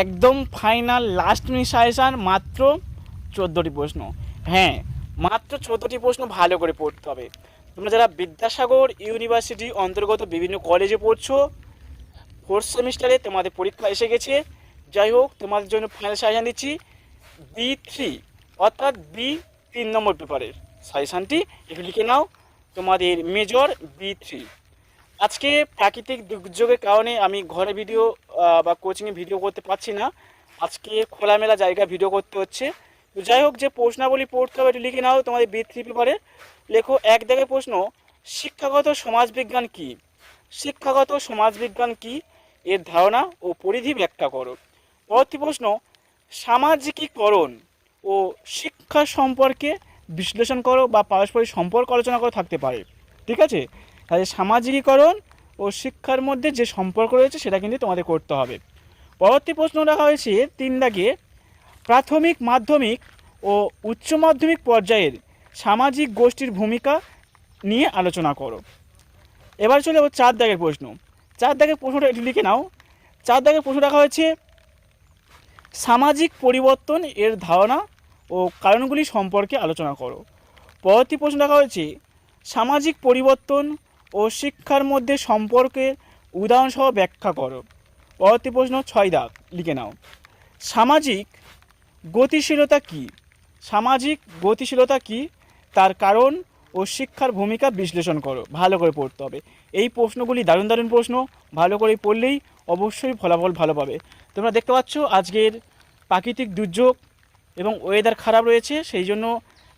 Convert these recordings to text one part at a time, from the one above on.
একদম final last minute মাত্র চোদ্দোটি প্রশ্ন। হ্যাঁ মাত্র চোদ্দোটি প্রশ্ন ভালো করে পড়তে হবে। তোমরা যারা বিদ্যাসাগর ইউনিভার্সিটি অন্তর্গত বিভিন্ন কলেজে পড়ছো ফোর্থ সেমিস্টারে তোমাদের পরীক্ষা এসে গেছে। যাই হোক, তোমাদের জন্য ফাইনাল সাজেশান দিচ্ছি। বি থ্রি অর্থাৎ বি তিন নম্বর পেপারের সাজেশানটি একটু লিখে নাও। তোমাদের মেজর বি থ্রি আজকে প্রাকৃতিক দুর্যোগের কারণে আমি ঘরে ভিডিও বা কোচিংয়ে ভিডিও করতে পারছি না। আজকে খোলামেলা জায়গায় ভিডিও করতে হচ্ছে। তো যাই হোক, যে প্রশ্নাবলী পড়তে হবে লিখে নাও তোমাদের বি থ্রি পেপারে লেখো, এক দেখে প্রশ্ন, শিক্ষাগত সমাজবিজ্ঞান কী? শিক্ষাগত সমাজবিজ্ঞান কী? এর ধারণা ও পরিধি ব্যাখ্যা করো। পরবর্তী প্রশ্ন, সামাজিকীকরণ ও শিক্ষা সম্পর্কে বিশ্লেষণ করো বা পারস্পরিক সম্পর্ক আলোচনা করে থাকতে পারে। ঠিক আছে? তাহলে সামাজিকীকরণ ও শিক্ষার মধ্যে যে সম্পর্ক রয়েছে সেটা কিন্তু তোমাদের করতে হবে। পরবর্তী প্রশ্ন রাখা হয়েছে তিন দাগে, প্রাথমিক, মাধ্যমিক ও উচ্চ মাধ্যমিক পর্যায়ের সামাজিক গোষ্ঠীর ভূমিকা নিয়ে আলোচনা করো। এবার চলে যাব চার দাগের প্রশ্ন। চার দাগের প্রশ্নটা একটু লিখে নাও। চার দাগের প্রশ্ন রাখা হয়েছে, সামাজিক পরিবর্তন এর ধারণা ও কারণগুলি সম্পর্কে আলোচনা করো। পরবর্তী প্রশ্ন রাখা হয়েছে, সামাজিক পরিবর্তন ও শিক্ষার মধ্যে সম্পর্কের উদাহরণসহ ব্যাখ্যা করো। পরবর্তী প্রশ্ন ছয় দাগ, লিখে নাও। সামাজিক গতিশীলতা কী? সামাজিক গতিশীলতা কী? তার কারণ ও শিক্ষার ভূমিকা বিশ্লেষণ করো। ভালো করে পড়তে হবে। এই প্রশ্নগুলি দারুণ দারুণ প্রশ্ন। ভালো করে পড়লেই অবশ্যই ফলাফল ভালো পাবে। তোমরা দেখতে পাচ্ছ, আজকের প্রাকৃতিক দুর্যোগ এবং ওয়েদার খারাপ রয়েছে, সেই জন্য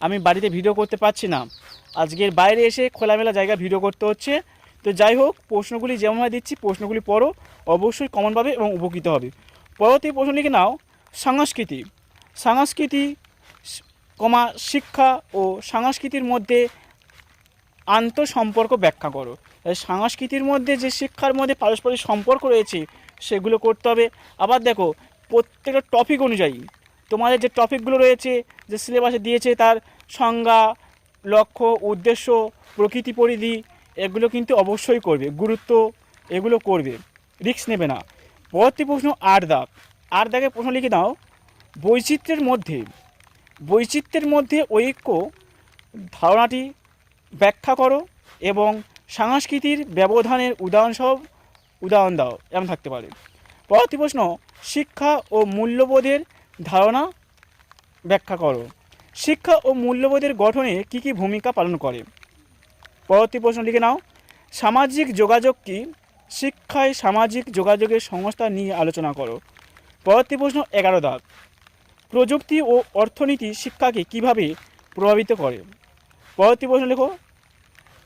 আমি বাড়িতে ভিডিও করতে পারছি না। আজকের বাইরে এসে খোলামেলা জায়গা ভিডিও করতে হচ্ছে। তো যাই হোক, প্রশ্নগুলি যেমনভাবে দিচ্ছি, প্রশ্নগুলি পড়ো, অবশ্যই কমন পাবে এবং উপকৃত হবে। পরবর্তী প্রশ্ন লিখে নাও, সংস্কৃতি। সংস্কৃতি কমা শিক্ষা ও সংস্কৃতির মধ্যে আন্তঃসম্পর্ক ব্যাখ্যা করো। সংস্কৃতির মধ্যে যে শিক্ষার মধ্যে পারস্পরিক সম্পর্ক রয়েছে, সেগুলো করতে হবে। আবার দেখো, প্রত্যেকটা টপিক অনুযায়ী তোমাদের যে টপিকগুলো রয়েছে, যে সিলেবাসে দিয়েছে তার সংজ্ঞা লক্ষ্য, উদ্দেশ্য, প্রকৃতি পরিধি, এগুলো কিন্তু অবশ্যই করবে। গুরুত্ব এগুলো করবে। রিস্ক নেবে না। পরবর্তী প্রশ্ন আট দাগ আট দাগে প্রশ্ন লিখে দাও। বৈচিত্র্যের মধ্যে বৈচিত্র্যের মধ্যে ঐক্য ধারণাটি ব্যাখ্যা করো এবং সংস্কৃতির ব্যবধানের উদাহরণসহ উদাহরণ দাও। এমন থাকতে পারে। পরবর্তী প্রশ্ন, শিক্ষা ও মূল্যবোধের ধারণা ব্যাখ্যা করো। শিক্ষা ও মূল্যবোধের গঠনে কী কী ভূমিকা পালন করে? পরবর্তী প্রশ্ন লিখে নাও। সামাজিক যোগাযোগ কি? শিক্ষায় সামাজিক যোগাযোগের সংস্থা নিয়ে আলোচনা করো। পরবর্তী প্রশ্ন এগারো দাগ। প্রযুক্তি ও অর্থনীতি শিক্ষাকে কীভাবে প্রভাবিত করে? পরবর্তী প্রশ্ন লেখো।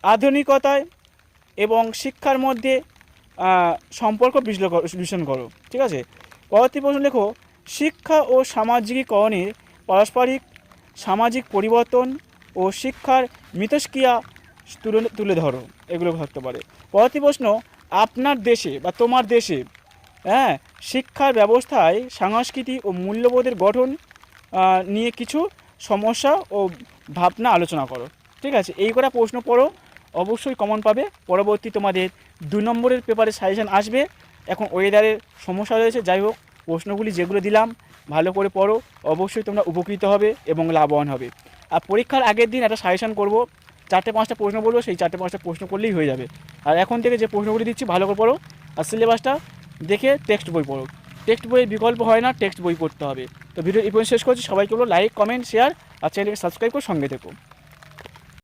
আধুনিকতায় এবং শিক্ষার মধ্যে সম্পর্ক বিশ্লেষণ করো- ঠিক আছে? পরবর্তী প্রশ্ন লেখো। শিক্ষা ও সামাজিকীকরণের পারস্পরিক সামাজিক পরিবর্তন ও শিক্ষার মিথস্ক্রিয়া তুলে তুলে ধরো, এগুলো থাকতে পারে। পরবর্তী প্রশ্ন, আপনার দেশে বা তোমার দেশে হ্যাঁ শিক্ষার ব্যবস্থায় সংস্কৃতি ও মূল্যবোধের গঠন নিয়ে কিছু সমস্যা ও ভাবনা আলোচনা করো। ঠিক আছে? এই কটা প্রশ্ন পড়ো, অবশ্যই কমন পাবে। পরবর্তী তোমাদের দু নম্বরের পেপারে সাজেশন আসবে। এখন ওয়েদারের সমস্যা রয়েছে, যাই হোক। প্রশ্নগুলি যেগুলো দিলাম, ভালো করে পড়ো, অবশ্যই তোমরা উপকৃত হবে এবং লাভবান হবে। আর পরীক্ষার আগের দিন একটা সাজেশন করব, চারটে পাঁচটা প্রশ্ন বলব, সেই চারটে পাঁচটা প্রশ্ন করলেই হয়ে যাবে। আর এখন থেকে যে প্রশ্নগুলি দিচ্ছি, ভালো করে পড়ো। আর সিলেবাসটা দেখে টেক্সট বই পড়ো। টেক্সট বইয়ের বিকল্প হয় না টেক্সট বই পড়তে হবে। তো ভিডিও এই পর্যন্ত শেষ করছি। সবাইকে বলো লাইক কমেন্ট শেয়ার আর চ্যানেলকে সাবস্ক্রাইব করে সঙ্গে থেকো।